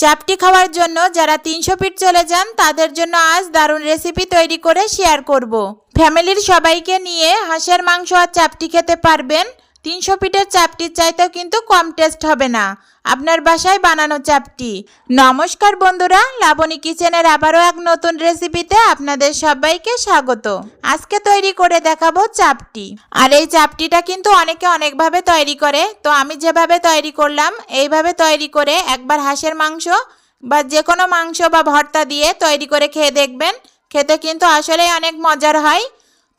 চাপটি খাওয়ার জন্য যারা তিনশো পিট চলে যান, তাদের জন্য আজ দারুণ রেসিপি তৈরি করে শেয়ার করব। ফ্যামিলির সবাইকে নিয়ে হাঁসের মাংস আর চাপটি খেতে পারবেন তিনশো ফিটের চাপটির চাইতেও কিন্তু কম টেস্ট হবে না। আপনার বাসায় বানানো চাপটি। নমস্কার বন্ধুরা, লাবণী কিচেনের আবারও এক নতুন রেসিপিতে আপনাদের সবাইকে স্বাগত। আজকে তৈরি করে দেখাবো চাপটি। আর এই চাপটিটা কিন্তু অনেকে অনেকভাবে তৈরি করে। তো আমি যেভাবে তৈরি করলাম, এইভাবে তৈরি করে একবার হাঁসের মাংস বা যে কোনো মাংস বা ভর্তা দিয়ে তৈরি করে খেয়ে দেখবেন। খেতে কিন্তু আসলেই অনেক মজার হয়।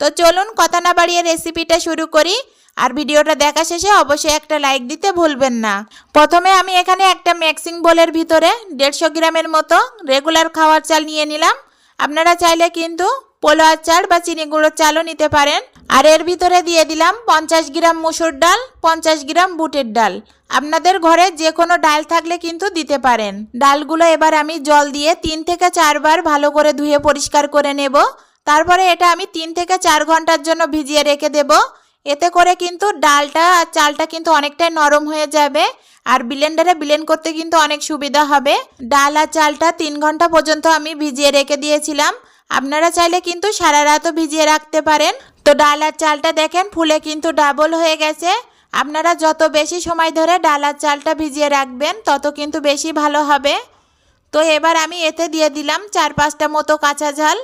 তো চলুন কথা না বাড়িয়ে রেসিপিটা শুরু করি। আর ভিডিওটা দেখা শেষে অবশ্যই একটা লাইক দিতে ভুলবেন না। প্রথমে আমি এখানে একটা ম্যাক্সিং বোলের ভিতরে দেড়শো গ্রামের মতো রেগুলার খাওয়ার চাল নিয়ে নিলাম। আপনারা চাইলে কিন্তু পোলোয়ার চাল বা চিনি গুঁড়োর চালও নিতে পারেন। আর এর ভিতরে দিয়ে দিলাম পঞ্চাশ গ্রাম মুসুর ডাল, পঞ্চাশ গ্রাম বুটের ডাল। আপনাদের ঘরে যে কোনো ডাল থাকলে কিন্তু দিতে পারেন। ডালগুলো এবার আমি জল দিয়ে তিন থেকে চারবার ভালো করে ধুয়ে পরিষ্কার করে নেব। তারপরে এটা আমি তিন থেকে চার ঘণ্টার জন্য ভিজিয়ে রেখে দেবো। এতে করে কিন্তু ডালটা আর চালটা কিন্তু অনেকটাই নরম হয়ে যাবে আর ব্লেন্ডারে ব্লেন্ড করতে কিন্তু অনেক সুবিধা হবে। ডাল আর চালটা তিন ঘণ্টা পর্যন্ত আমি ভিজিয়ে রেখে দিয়েছিলাম। আপনারা চাইলে কিন্তু সারা রাতও ভিজিয়ে রাখতে পারেন। তো ডাল আর চালটা দেখেন ফুলে কিন্তু ডাবল হয়ে গেছে। আপনারা যত বেশি সময় ধরে ডাল আর চালটা ভিজিয়ে রাখবেন, তত কিন্তু বেশি ভালো হবে। তো এবার আমি এতে দিয়ে দিলাম চার পাঁচটা মতো কাঁচা ঝাল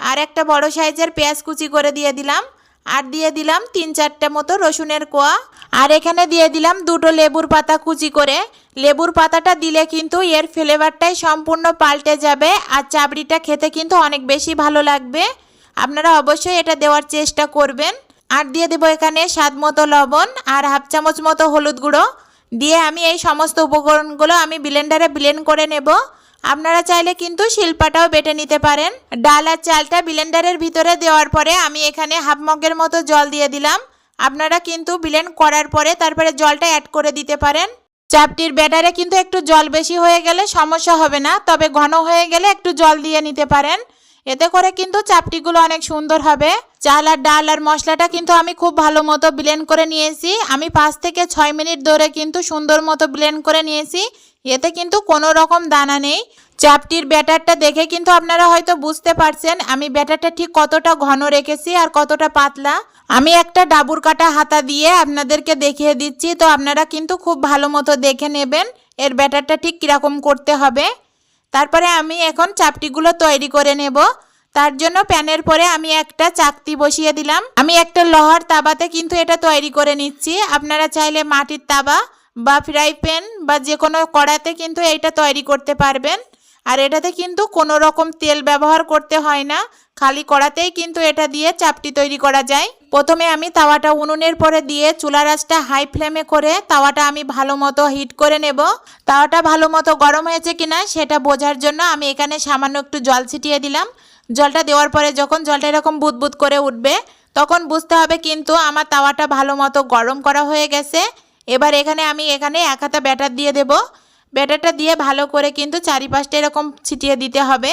আর একটা বড় সাইজের পেঁয়াজ কুচি করে দিয়ে দিলাম। আর দিয়ে দিলাম তিন চারটে মতো রসুনের কোয়া। আর এখানে দিয়ে দিলাম দুটো লেবুর পাতা কুচি করে। লেবুর পাতাটা দিলে কিন্তু এর ফ্লেভারটাই সম্পূর্ণ পাল্টে যাবে আর চাবড়িটা খেতে কিন্তু অনেক বেশি ভালো লাগবে। আপনারা অবশ্যই এটা দেওয়ার চেষ্টা করবেন। আর দিয়ে দেবো এখানে স্বাদ মতো লবণ আর হাফ চামচ মতো হলুদ গুঁড়ো। দিয়ে আমি এই সমস্ত উপকরণগুলো আমি ব্লেন্ডারে ব্লেন্ড করে নেব। আপনারা চাইলে কিন্তু শিল্পাটাও বেটে নিতে পারেন। ডাল আর চালটা ব্লেন্ডারের ভিতরে দেওয়ার পরে আমি এখানে হাফ মগের মতো জল দিয়ে দিলাম। আপনারা কিন্তু ব্লেন্ড করার পরে তারপরে জলটা অ্যাড করে দিতে পারেন। চাপটির ব্যাটারে কিন্তু একটু জল বেশি হয়ে গেলে সমস্যা হবে না, তবে ঘন হয়ে গেলে একটু জল দিয়ে নিতে পারেন। এতে করে কিন্তু চাপটিগুলো অনেক সুন্দর হবে। চাল আর ডাল আর মশলাটা কিন্তু আমি খুব ভালো মতো ব্লেন্ড করে নিয়েছি। আমি পাঁচ থেকে ছয় মিনিট ধরে কিন্তু সুন্দর মতো ব্লেন্ড করে নিয়েছি। এতে কিন্তু কোনো রকম দানা নেই। চাপটির ব্যাটারটা দেখে কিন্তু আপনারা হয়তো বুঝতে পারছেন আমি ব্যাটারটা ঠিক কতটা ঘন রেখেছি আর কতটা পাতলা। আমি একটা ডাবুর কাটা হাতা দিয়ে আপনাদেরকে দেখিয়ে দিচ্ছি, তো আপনারা কিন্তু খুব ভালো মতো দেখে নেবেন। এর ব্যাটারটা ঠিক কীরকম করতে হবে। তারপরে আমি এখন চাপটিগুলো তৈরি করে নেব। তার জন্য প্যানের পরে আমি একটা চাকতি বসিয়ে দিলাম। আমি একটা লোহার তাবাতে কিন্তু এটা তৈরি করে নিচ্ছি। আপনারা চাইলে মাটির তাবা বা ফ্রাই প্যান বা যে কোনো কড়াতে কিন্তু এইটা তৈরি করতে পারবেন। আর এটাতে কিন্তু কোনো রকম তেল ব্যবহার করতে হয় না। খালি কড়াতেই কিন্তু এটা দিয়ে চাপটি তৈরি করা যায়। প্রথমে আমি তাওয়াটা উনুনের পরে দিয়ে চুলা আঁচটা হাই ফ্লেমে করে তাওয়াটা আমি ভালো মতো হিট করে নেব। তাওয়াটা ভালো মতো গরম হয়েছে কিনা সেটা বোঝার জন্য আমি এখানে সামান্য একটু জল ছিটিয়ে দিলাম। জলটা দেওয়ার পরে যখন জলটা এরকম বুদবুদ করে উঠবে, তখন বুঝতে হবে কিন্তু আমার তাওয়াটা ভালো মতো গরম করা হয়ে গেছে। এবার এখানে আমি এখানে এক হাতা ব্যাটার দিয়ে দেব। ব্যাটারটা দিয়ে ভালো করে কিন্তু চারিপাশটা এরকম ছিটিয়ে দিতে হবে।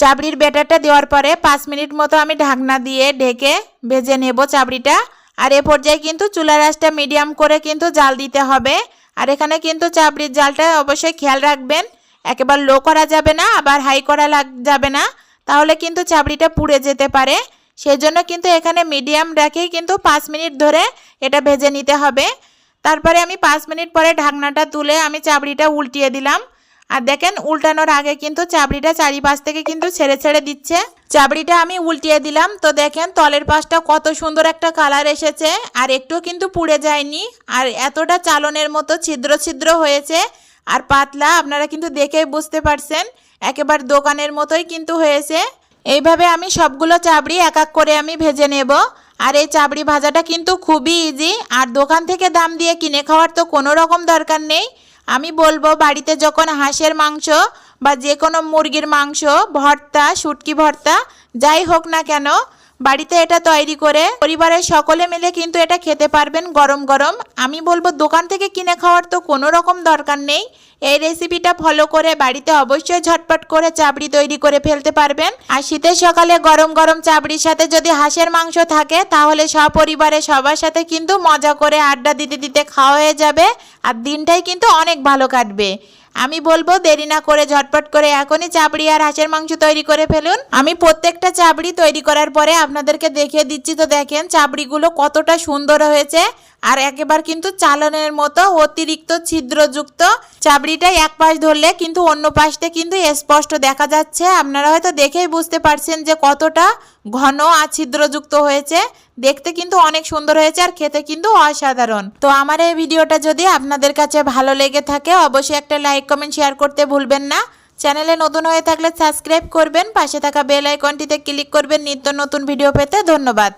চাবড়ির ব্যাটারটা দেওয়ার পরে পাঁচ মিনিট মতো আমি ঢাকনা দিয়ে ঢেকে ভেজে নেব চাবড়িটা। আর এ পর্যায়ে কিন্তু চুলার আঁচটা মিডিয়াম করে কিন্তু জাল দিতে হবে। আর এখানে কিন্তু চাবড়ির জালটা অবশ্যই খেয়াল রাখবেন। একেবারে লো করা যাবে না, আবার হাই করা যাবে না। তাহলে কিন্তু চাবড়িটা পুড়ে যেতে পারে। সেই জন্য কিন্তু এখানে মিডিয়াম রেখেই কিন্তু পাঁচ মিনিট ধরে এটা ভেজে নিতে হবে। তারপরে আমি পাঁচ মিনিট পরে ঢাকনাটা তুলে আমি চাবড়িটা উল্টিয়ে দিলাম। আর দেখেন উল্টানোর আগে কিন্তু চাবড়িটা চারিপাশ থেকে কিন্তু ছেড়ে ছেড়ে দিচ্ছে। চাবড়িটা আমি উল্টিয়ে দিলাম। তো দেখেন তলের পাশটা কত সুন্দর একটা কালার এসেছে। আর একটু কিন্তু পুড়ে যায়নি। আর এতটা চালনের মতো ছিদ্র ছিদ্র হয়েছে। আর পাতলা, আপনারা কিন্তু দেখেই বুঝতে পারছেন। একেবারে দোকানের মতোই কিন্তু হয়েছে। এইভাবে আমি সবগুলো চাবড়ি এক এক করে আমি ভেজে নেব। আর এই চাবড়ি ভাজাটা কিন্তু খুবই ইজি আর দোকান থেকে দাম দিয়ে কিনে খাওয়ার তো কোনো রকম দরকার নেই। আমি বলব বাড়িতে যখন হাঁসের মাংস বা যে কোনো মুরগির মাংস, ভর্তা, শুটকি ভর্তা, যাই হোক না কেন বাড়িতে এটা তৈরি করে পরিবারের সকলে মিলে কিন্তু এটা খেতে পারবেন গরম গরম। আমি বলব দোকান থেকে কিনে খাওয়ার তো কোনো রকম দরকার নেই। এই রেসিপিটা ফলো করে বাড়িতে অবশ্যই ঝটপট করে চাবড়ি তৈরি করে ফেলতে পারবেন। আর শীতের সকালে গরম গরম চাবড়ির সাথে যদি হাঁসের মাংস থাকে, তাহলে সপরিবারে সবার সাথে কিন্তু মজা করে আড্ডা দিতে দিতে খাওয়া হয়ে যাবে। আর দিনটাই কিন্তু অনেক ভালো কাটবে। আমি বলব দেরি না করে ঝটপট করে এখনই চাবড়ি আর হাঁসের মাংস তৈরি করে ফেলুন। আমি প্রত্যেকটা চাবড়ি তৈরি করার পরে আপনাদেরকে দেখিয়ে দিচ্ছি। তো দেখেন, চাবড়িগুলো কতটা সুন্দর হয়েছে। আর একেবারে কিন্তু চালনের মতো অতিরিক্ত ছিদ্রযুক্ত চাবড়িটা এক পাশ ধরলে কিন্তু অন্য পাশটা কিন্তু স্পষ্ট দেখা যাচ্ছে। আপনারা হয়তো দেখেই বুঝতে পারছেন যে কতটা ঘন আর ছিদ্রযুক্ত হয়েছে। দেখতে কিন্তু অনেক সুন্দর হয়েছে আর খেতে কিন্তু অসাধারণ। তো আমার এই ভিডিওটা যদি আপনাদের কাছে ভালো লেগে থাকে, অবশ্যই একটা লাইক, কমেন্ট, শেয়ার করতে ভুলবেন না। চ্যানেলে নতুন হয়ে থাকলে সাবস্ক্রাইব করবেন, পাশে থাকা বেল আইকনটিতে ক্লিক করবেন। নিত্য নতুন ভিডিও পেতে ধন্যবাদ।